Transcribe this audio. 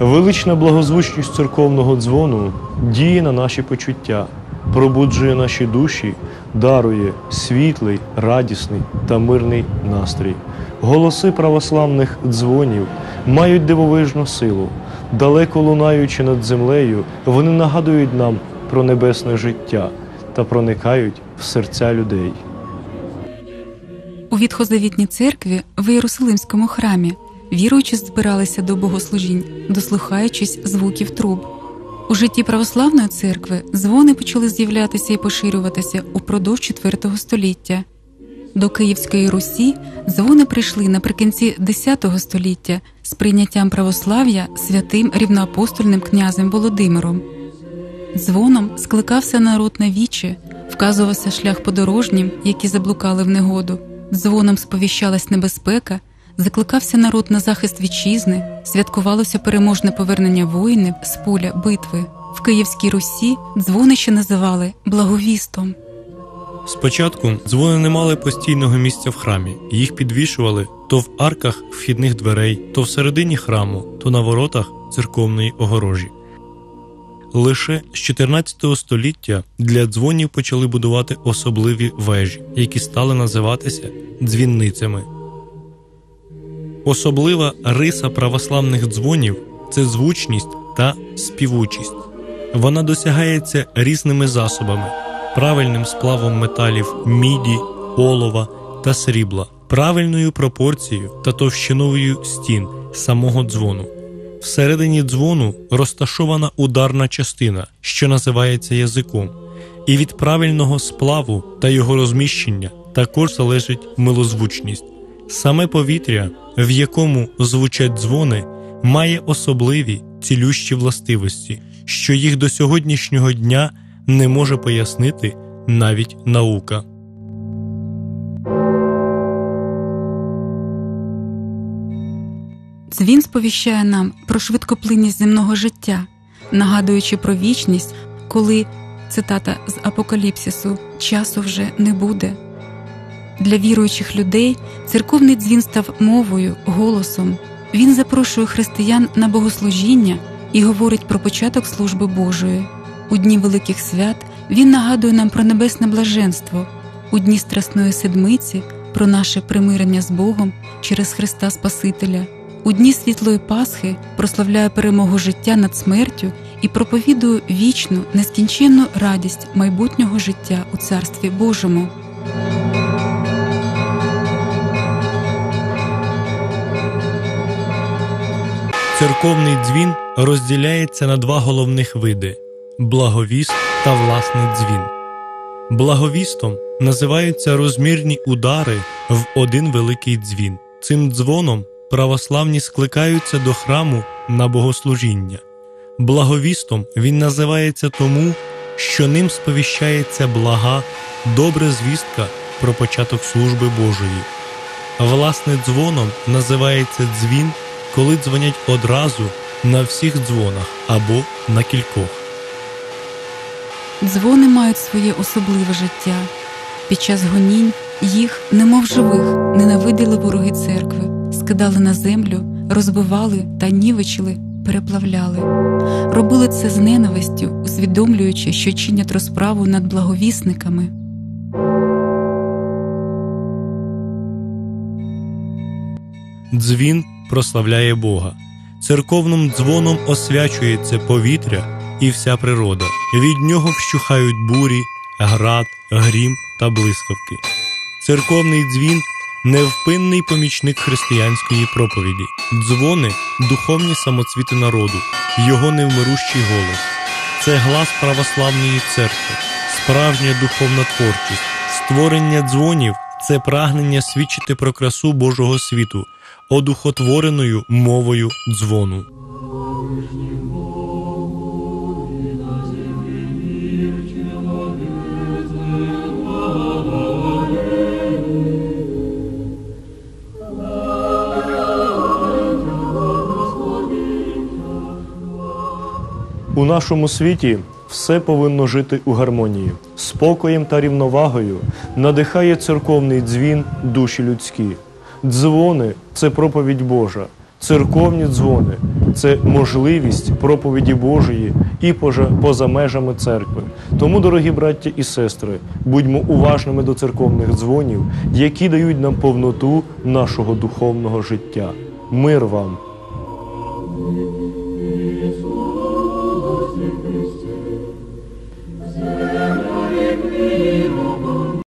Велична благозвучність церковного дзвону діє на наші почуття, пробуджує наші душі, дарує світлий, радісний та мирний настрій. Голоси православних дзвонів мають дивовижну силу. Далеко лунаючи над землею, вони нагадують нам про небесне життя та проникають в серця людей. У відхозавітній церкві в Єрусалимському храмі віруючі збиралися до богослужінь, дослухаючись звуків труб. У житті православної церкви дзвони почали з'являтися і поширюватися упродовж IV століття. До Київської Русі дзвони прийшли наприкінці X століття з прийняттям православ'я святим рівноапостольним князем Володимиром. Дзвоном скликався народ на віче, вказувався шлях подорожнім, які заблукали в негоду. Дзвоном сповіщалась небезпека, закликався народ на захист вітчизни, святкувалося переможне повернення воїнів з поля битви. В Київській Русі дзвони ще називали благовістом. Спочатку дзвони не мали постійного місця в храмі, їх підвішували то в арках вхідних дверей, то всередині храму, то на воротах церковної огорожі. Лише з 14 століття для дзвонів почали будувати особливі вежі, які стали називатися дзвінницями. Особлива риса православних дзвонів це звучність та співучість. Вона досягається різними засобами, правильним сплавом металів міді, олова та срібла, правильною пропорцією та товщиною стін самого дзвону. Всередині дзвону розташована ударна частина, що називається язиком, і від правильного сплаву та його розміщення також залежить милозвучність. Саме повітря, в якому звучать дзвони, має особливі цілющі властивості, що їх до сьогоднішнього дня не може пояснити навіть наука. Дзвін сповіщає нам про швидкоплинність земного життя, нагадуючи про вічність, коли цитата з Апокаліпсису часу вже не буде. Для віруючих людей церковний дзвін став мовою, голосом. Він запрошує християн на богослужіння і говорить про початок служби Божої. У дні великих свят він нагадує нам про небесне блаженство, у дні Страсної Седмиці про наше примирення з Богом через Христа Спасителя. У дні світлої Пасхи прославляє перемогу життя над смертю і проповідує вічну, нескінченну радість майбутнього життя у Царстві Божому. Церковний дзвін розділяється на два головних види благовіст та власний дзвін. Благовістом називаються розмірні удари в один великий дзвін. Цим дзвоном православні скликаються до храму на богослужіння. Благовістом він називається тому, що ним сповіщається блага, добра звістка про початок служби Божої. Власне, дзвоном називається дзвін, коли дзвонять одразу на всіх дзвонах або на кількох. Дзвони мають своє особливе життя. Під час гонінь їх, немов живих, ненавиділи вороги церкви, скидали на землю, розбивали та нівечили, переплавляли. Робили це з ненавистю, усвідомлюючи, що чинять розправу над благовісниками. Дзвін прославляє Бога. Церковним дзвоном освячується повітря і вся природа. Від нього вщухають бурі, град, грім та блискавки. Церковний дзвін невпинний помічник християнської проповіді. Дзвони духовні самоцвіти народу, його невмирущий голос. Це глас православної церкви, справжня духовна творчість, створення дзвонів це прагнення свідчити про красу Божого світу, одухотвореною мовою дзвону. У нашому світі все повинно жити у гармонії, спокоєм та рівновагою надихає церковний дзвін душі людські. Дзвони це проповідь Божа, церковні дзвони це можливість проповіді Божої і поза межами церкви. Тому, дорогі браття і сестри, будьмо уважними до церковних дзвонів, які дають нам повноту нашого духовного життя. Мир вам!